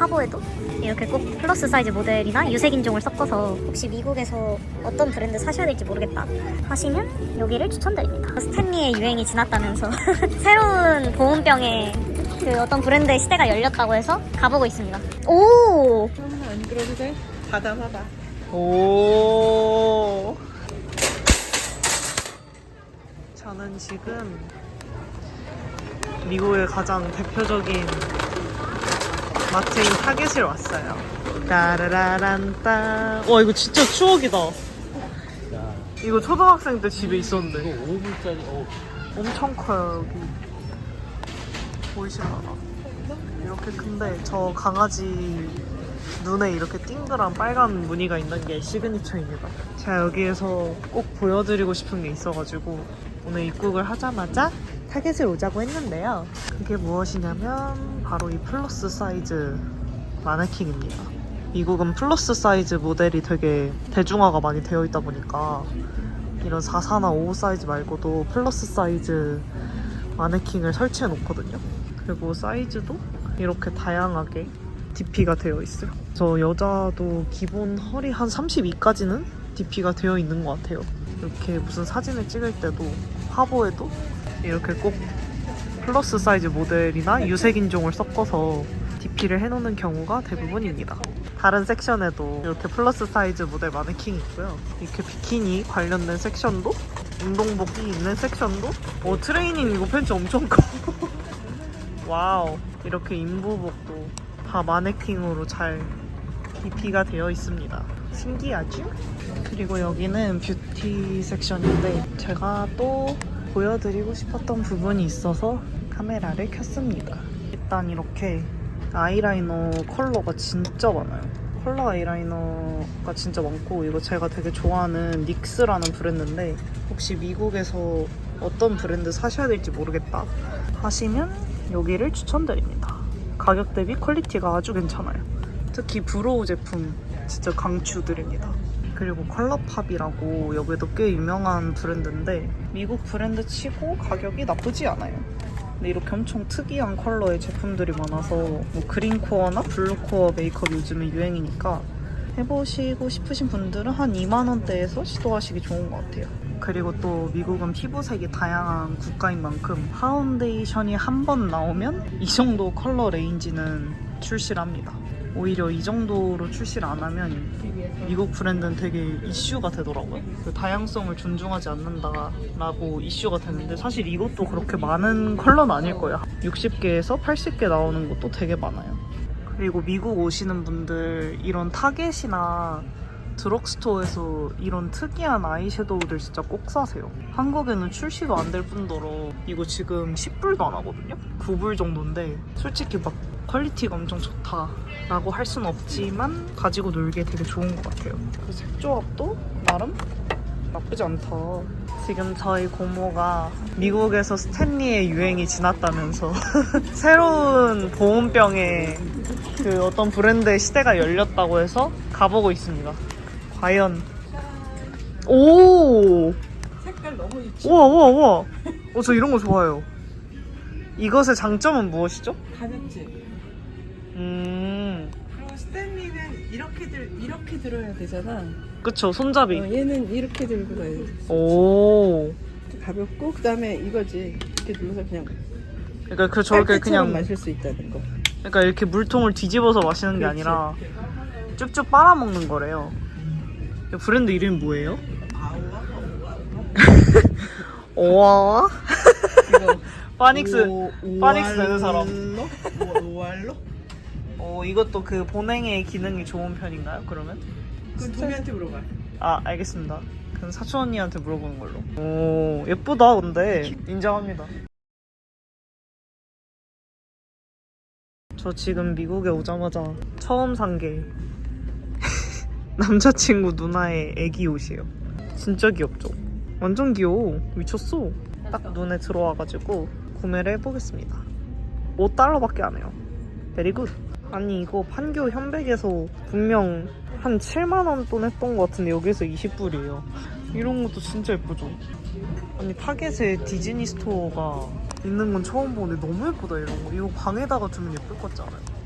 화보에도 이렇게 꼭 플러스 사이즈 모델이나 유색 인종을 섞어서 혹시 미국에서 어떤 브랜드 사셔야 될지 모르겠다 하시면 여기를 추천드립니다. 스탠리의 유행이 지났다면서 새로운 보온병에 그 어떤 브랜드의 시대가 열렸다고 해서 가보고 있습니다. 오! 안 그래도 돼? 바다마다. 오. 저는 지금 미국의 가장 대표적인 마트인 타겟을 왔어요. 따라라란따. 와 이거 진짜 추억이다. 이거 초등학생 때 집에 있었는데. 이거 5불짜리 어 엄청 커요 여기 보이시려나 이렇게 큰데 저 강아지 눈에 이렇게 띵그란 빨간 무늬가 있는 게 시그니처입니다 제가 여기에서 꼭 보여드리고 싶은 게 있어가지고 오늘 입국을 하자마자 타겟을 오자고 했는데요 그게 무엇이냐면 바로 이 플러스 사이즈 마네킹입니다 미국은 플러스 사이즈 모델이 되게 대중화가 많이 되어 있다 보니까 이런 44나 55 사이즈 말고도 플러스 사이즈 마네킹을 설치해 놓거든요. 그리고 사이즈도 이렇게 다양하게 DP가 되어 있어요. 저 여자도 기본 허리 한 32까지는 DP가 되어 있는 것 같아요. 이렇게 무슨 사진을 찍을 때도 화보에도 이렇게 꼭 플러스 사이즈 모델이나 유색 인종을 섞어서 DP를 해놓는 경우가 대부분입니다. 다른 섹션에도 이렇게 플러스 사이즈 모델 마네킹이 있고요. 이렇게 비키니 관련된 섹션도 운동복이 있는 섹션도 오 트레이닝 이거 팬츠 엄청 커. 와우 이렇게 인부복도 다 마네킹으로 잘 DP가 되어 있습니다. 신기하죠? 그리고 여기는 뷰티 섹션인데 제가 또 보여드리고 싶었던 부분이 있어서 카메라를 켰습니다. 일단 이렇게 아이라이너 컬러가 진짜 많아요. 컬러 아이라이너가 진짜 많고 이거 제가 되게 좋아하는 닉스라는 브랜드인데 혹시 미국에서 어떤 브랜드 사셔야 될지 모르겠다 하시면 여기를 추천드립니다. 가격 대비 퀄리티가 아주 괜찮아요. 특히 브로우 제품 진짜 강추드립니다. 그리고 컬러팝이라고 여기도 꽤 유명한 브랜드인데 미국 브랜드 치고 가격이 나쁘지 않아요. 근데 이렇게 엄청 특이한 컬러의 제품들이 많아서 뭐 그린 코어나 블루 코어 메이크업 요즘에 유행이니까 해보시고 싶으신 분들은 한 2만 원대에서 시도하시기 좋은 것 같아요. 그리고 또 미국은 피부색이 다양한 국가인 만큼 파운데이션이 한 번 나오면 이 정도 컬러 레인지는 출시를 합니다. 오히려 이 정도로 출시를 안 하면 미국 브랜드는 되게 이슈가 되더라고요. 그 다양성을 존중하지 않는다라고 이슈가 되는데 사실 이것도 그렇게 많은 컬러는 아닐 거예요. 60개에서 80개 나오는 것도 되게 많아요. 그리고 미국 오시는 분들 이런 타겟이나 드럭스토어에서 이런 특이한 아이섀도우들 진짜 꼭 사세요. 한국에는 출시도 안 될 뿐더러 이거 지금 10불도 안 하거든요? 9불 정도인데 솔직히 막 퀄리티가 엄청 좋다라고 할 순 없지만 가지고 놀기에 되게 좋은 것 같아요. 그 색조합도 나름 나쁘지 않다. 지금 저희 고모가 미국에서 스탠리의 유행이 지났다면서 새로운 보온병에 그 어떤 브랜드의 시대가 열렸다고 해서 가보고 있습니다. 과연 오 색깔 너무 유치. 우와 우와 우와 어, 저 이런 거 좋아해요. 이것의 장점은 무엇이죠? 가볍지. 음 그리고 스탠리는 이렇게 들 이렇게 들어야 되잖아. 그쵸 손잡이 어, 얘는 이렇게 들고 가야 돼. 오 가볍고 그다음에 이거지. 이렇게 눌러서 그냥 그러니까 그 저렇게 그냥 마실 수 있다는 거. 그러니까 이렇게 물통을 뒤집어서 마시는 게 그렇지. 아니라 쭉쭉 빨아먹는 거래요. 이 브랜드 이름이 뭐예요? 오와 파닉스 오- 파닉스 되는 사람. 오- 오알로? 어 이것도 그 보냉의 기능이 좋은 편인가요? 그러면? 그건 도미한테 물어봐. 아 알겠습니다. 그럼 사촌 언니한테 물어보는 걸로. 오 예쁘다 근데 인정합니다. 저 지금 미국에 오자마자 처음 산게 남자친구 누나의 애기 옷이에요. 진짜 귀엽죠? 완전 귀여워. 미쳤어. 딱 눈에 들어와가지고 구매를 해보겠습니다. 5달러밖에 안 해요. 베리 굿. 아니 이거 판교 현백에서 분명 한 7만 원 돈 했던 것 같은데 여기서 20불이에요. 이런 것도 진짜 예쁘죠? 아니 타겟에 디즈니 스토어가 있는 건 처음 보는데 너무 예쁘다 이런 거. 이거 방에다가 두면 예쁠 것 같지 않아요?